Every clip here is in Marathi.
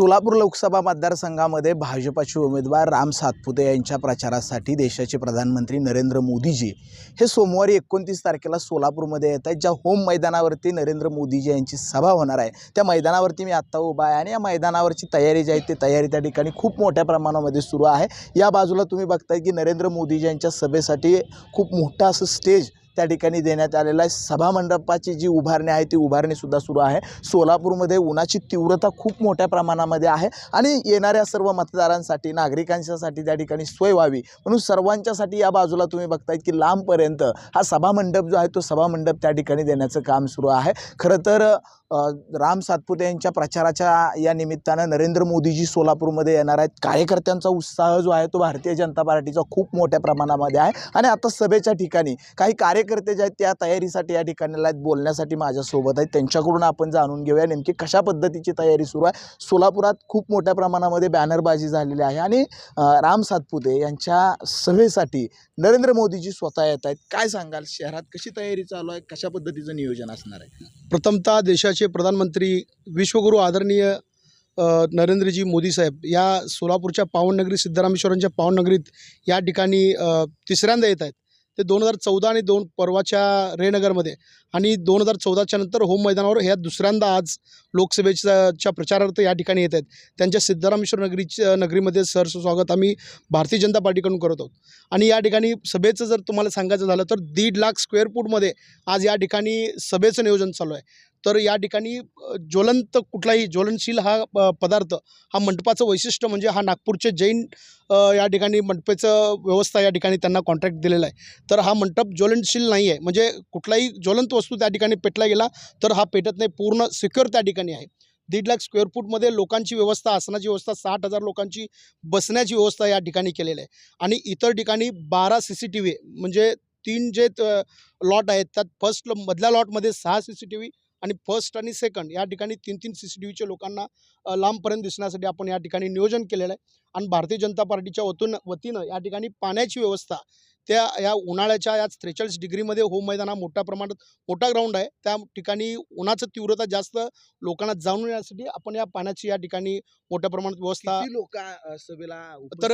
सोलापूर लोकसभा मतदारसंघामध्ये भाजपाचे उमेदवार राम सातपुते यांच्या प्रचारासाठी देशाचे प्रधानमंत्री नरेंद्र मोदीजी हे सोमवारी एकोणतीस तारखेला सोलापूरमध्ये येत आहेत ज्या होम मैदानावरती नरेंद्र मोदीजी यांची सभा होणार आहे. त्या मैदानावरती मी आत्ता उभा आहे आणि या मैदानावरची तयारी जी आहे ती तयारी त्या ठिकाणी खूप मोठ्या प्रमाणामध्ये सुरू आहे. या बाजूला तुम्ही बघताय की नरेंद्र मोदीजी यांच्या सभेसाठी खूप मोठं असं स्टेज त्या ठिकाणी देण्यात आलेलं आहे. सभामंडपाची जी उभारणी आहे ती उभारणीसुद्धा सुरू आहे. सोलापूरमध्ये उन्हाची तीव्रता खूप मोठ्या प्रमाणामध्ये आहे आणि येणाऱ्या सर्व मतदारांसाठी नागरिकांच्यासाठी त्या ठिकाणी सोय व्हावी. म्हणून सर्वांच्यासाठी या बाजूला तुम्ही बघताय की लांबपर्यंत हा सभामंडप जो आहे तो सभामंडप त्या ठिकाणी देण्याचं काम सुरू आहे. खरं तर राम सातपुते यांच्या प्रचाराच्या या निमित्तानं नरेंद्र मोदीजी सोलापूरमध्ये येणार आहेत. कार्यकर्त्यांचा उत्साह जो आहे तो भारतीय जनता पार्टीचा खूप मोठ्या प्रमाणामध्ये आहे. आणि आता सभेच्या ठिकाणी काही कार्य कार्यकर्ते जे आहेत त्या तयारीसाठी या ठिकाणी आहेत बोलण्यासाठी माझ्यासोबत आहेत. त्यांच्याकडून आपण जाणून घेऊया नेमकी कशा पद्धतीची तयारी सुरू आहे. सोलापुरात खूप मोठ्या प्रमाणामध्ये बॅनरबाजी झालेली आहे आणि राम सातपुते यांच्या सभेसाठी नरेंद्र मोदीजी स्वतः येत आहेत. काय सांगाल? शहरात कशी तयारी चालू आहे? कशा पद्धतीचं नियोजन असणार आहे? प्रथमतः देशाचे प्रधानमंत्री विश्वगुरू आदरणीय नरेंद्रजी मोदी साहेब या सोलापूरच्या पावननगरी सिद्धरामेश्वरांच्या पावननगरीत या ठिकाणी तिसऱ्यांदा येत आहेत. ते दोन हजार चौदा आणि दोन परवाच्या रेनगरमध्ये. आणि दोन हजार चौदाच्या नंतर होम मैदानावर ह्या दुसऱ्यांदा आज लोकसभेच्या च्या प्रचारार्थ या ठिकाणी येत आहेत. त्यांच्या सिद्धरामेश्वर नगरीच्या नगरीमध्ये सर स्वागत आम्ही भारतीय जनता पार्टीकडून करत आहोत. आणि या ठिकाणी सभेचं जर तुम्हाला सांगायचं झालं तर दीड लाख स्क्वेअर फूटमध्ये आज या ठिकाणी सभेचं नियोजन चालू आहे. तर या ठिकाणी ज्वलंत कुठलाही ज्वलनशील हा पदार्थ हा मंडपाचं वैशिष्ट्य म्हणजे हा नागपूरचे जैन या ठिकाणी मंडपाचं व्यवस्था या ठिकाणी त्यांना कॉन्ट्रॅक्ट दिलेला आहे. तर हा मंडप ज्वलनशील नाही आहे म्हणजे कुठलाही ज्वलंत वस्तू त्या ठिकाणी पेटला गेला तर हा पेटत नाही. पूर्ण सिक्युअर त्या ठिकाणी आहे. दीड लाख स्क्वेअर फूटमध्ये लोकांची व्यवस्था आसनाची व्यवस्था साठ हजार लोकांची बसण्याची व्यवस्था या ठिकाणी केलेली आहे. आणि इतर ठिकाणी बारा सी सी टी व्ही म्हणजे तीन जे लॉट आहेत त्यात फर्स्ट मधल्या लॉटमध्ये सहा सी सी टी व्ही आणि फर्स्ट आणि सेकंड या ठिकाणी तीन तीन सी सी टी व्हीच्या लोकांना लांबपर्यंत दिसण्यासाठी आपण या ठिकाणी नियोजन केलेलं आहे. आणि भारतीय जनता पार्टीच्या वतून वतीनं या ठिकाणी पाण्याची व्यवस्था त्या या उन्हाळ्याच्या या त्रेचाळीस डिग्रीमध्ये होम मैदान हा मोठ्या प्रमाणात मोठा ग्राउंड आहे त्या ठिकाणी उन्हाचं तीव्रता जास्त लोकांना जाणून येण्यासाठी आपण या पाण्याची या ठिकाणी मोठ्या प्रमाणात व्यवस्था लोक सभेला तर?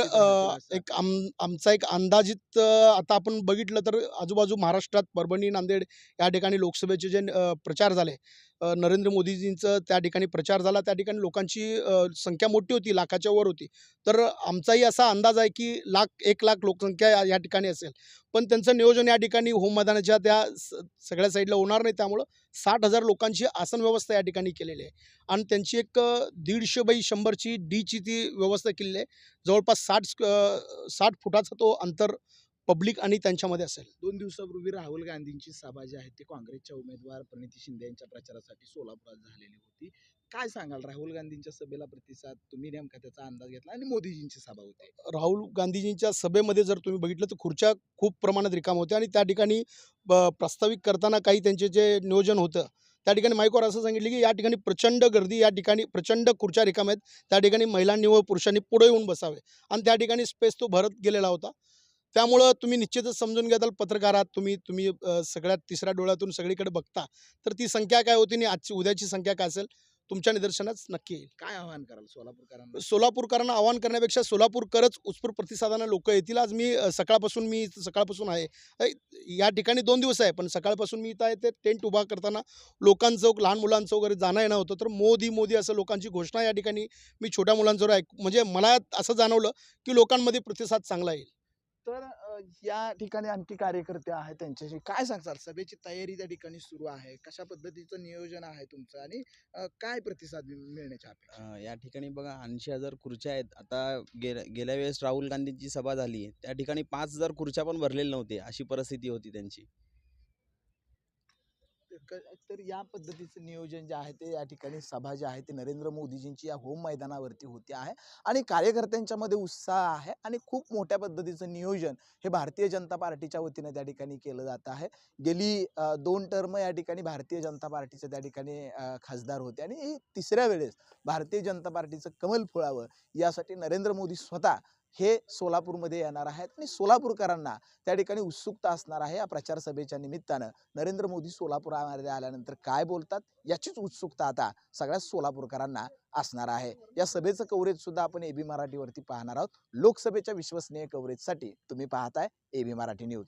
एक आम आमचा एक अंदाजित आता आपण बघितलं तर आजूबाजू महाराष्ट्रात परभणी नांदेड या ठिकाणी लोकसभेचे जे प्रचार झाले नरेंद्र मोदीजींचं त्या ठिकाणी प्रचार झाला. त्या ठिकाणी लोकांची संख्या मोठी होती लाखाच्या वर होती. तर आमचाही असा अंदाज आहे की लाख एक लाख लोकसंख्या या- ठिकाणी असेल. पण त्यांचं नियोजन या ठिकाणी होम मैदानाच्या त्या स- सगळ्या साईडला होणार नाही. त्यामुळं साठ हजार लोकांची आसन व्यवस्था या ठिकाणी केलेली आहे. आणि त्यांची एक दीडशे बाई शंभरची डीची ती व्यवस्था केलेली आहे. जवळपास साठ साठ फुटाचा तो अंतर पब्लिक आणि त्यांच्यामध्ये असेल. दोन दिवसापूर्वी राहुल गांधींची सभा जी आहे ती काँग्रेसच्या उमेदवार प्रणिती शिंदे यांच्या प्रचारासाठी सोलापुरात झालेली होती. काय सांगाल? राहुल गांधींच्या सभेला प्रतिसाद तुम्ही नेमका त्याचा अंदाज घेतला आणि मोदीजींची सभा होती? राहुल गांधीजींच्या सभेमध्ये जर तुम्ही बघितलं तर खुर्च्या खूप प्रमाणात रिकाम होत्या आणि त्या ठिकाणी प्रास्ताविक करताना काही त्यांचे जे नियोजन होतं त्या ठिकाणी माईकवर असं सांगितलं की या ठिकाणी प्रचंड गर्दी या ठिकाणी प्रचंड खुर्च्या रिकाम आहेत. त्या ठिकाणी महिलांनी व पुरुषांनी पुढे येऊन बसावे. आणि त्या ठिकाणी स्पेस तो भरत गेलेला होता. त्यामुळं तुम्ही निश्चितच समजून घ्याल पत्रकारात तुम्ही तुम्ही सगळ्यात तिसऱ्या डोळ्यातून सगळीकडे बघता. तर ती संख्या काय होती आणि आजची उद्याची संख्या काय असेल तुमच्या निदर्शनास नक्की येईल. काय आवाहन कराल सोलापूरकरांना? सोलापूरकरांना आवाहन करण्यापेक्षा सोलापूरकरच उत्स्फूर्त प्रतिसादानं लोक येतील. आज मी सकाळपासून मी सकाळपासून आहे. या ठिकाणी दोन दिवस आहे पण सकाळपासून मी इथं आहे ते टेंट उभा करताना लोकांचं लहान मुलांचं वगैरे जाणं येणं होतं. तर मोदी मोदी असं लोकांची घोषणा या ठिकाणी मी छोट्या मुलांचं ऐक म्हणजे मला असं जाणवलं की लोकांमध्ये प्रतिसाद चांगला येईल. तर या ठिकाणी आणखी कार्यकर्ते आहेत त्यांच्याशी. काय सांगताल सभेची तयारी त्या ठिकाणी सुरू आहे. कशा पद्धतीचं नियोजन आहे तुमचं? आणि काय प्रतिसाद मिळण्याच्या अपेक्षा? या ठिकाणी बघा ऐंशी हजार खुर्च्या आहेत. आता गेल्या गेल्या वेळेस राहुल गांधींची सभा झाली. त्या ठिकाणी पाच हजार खुर्च्या पण भरलेल्या नव्हते. अशी परिस्थिती होती त्यांची. तर या पद्धतीचं नियोजन जे आहे ते या ठिकाणी सभा जी आहे ते नरेंद्र मोदीजींची या होम मैदानावरती होते आहे. आणि कार्यकर्त्यांच्यामध्ये उत्साह आहे आणि खूप मोठ्या पद्धतीचं नियोजन हे भारतीय जनता पार्टीच्या वतीनं त्या ठिकाणी केलं जात आहे. गेली दोन टर्म या ठिकाणी भारतीय जनता पार्टीचे त्या ठिकाणी खासदार होते. आणि तिसऱ्या वेळेस भारतीय जनता पार्टीचं कमल फुळावं यासाठी नरेंद्र मोदी स्वतः हे सोलापूरमध्ये येणार आहेत आणि सोलापूरकरांना त्या ठिकाणी उत्सुकता असणार आहे या प्रचार सभेच्या निमित्तानं. नरेंद्र मोदी सोलापुरामध्ये आल्यानंतर काय बोलतात याचीच उत्सुकता आता सगळ्या सोलापूरकरांना असणार आहे. या सभेचं कव्हरेज सुद्धा आपण एबी मराठीवरती पाहणार आहोत. लोकसभेच्या विश्वसनीय कव्हरेजसाठी तुम्ही पाहताय एबी मराठी न्यूज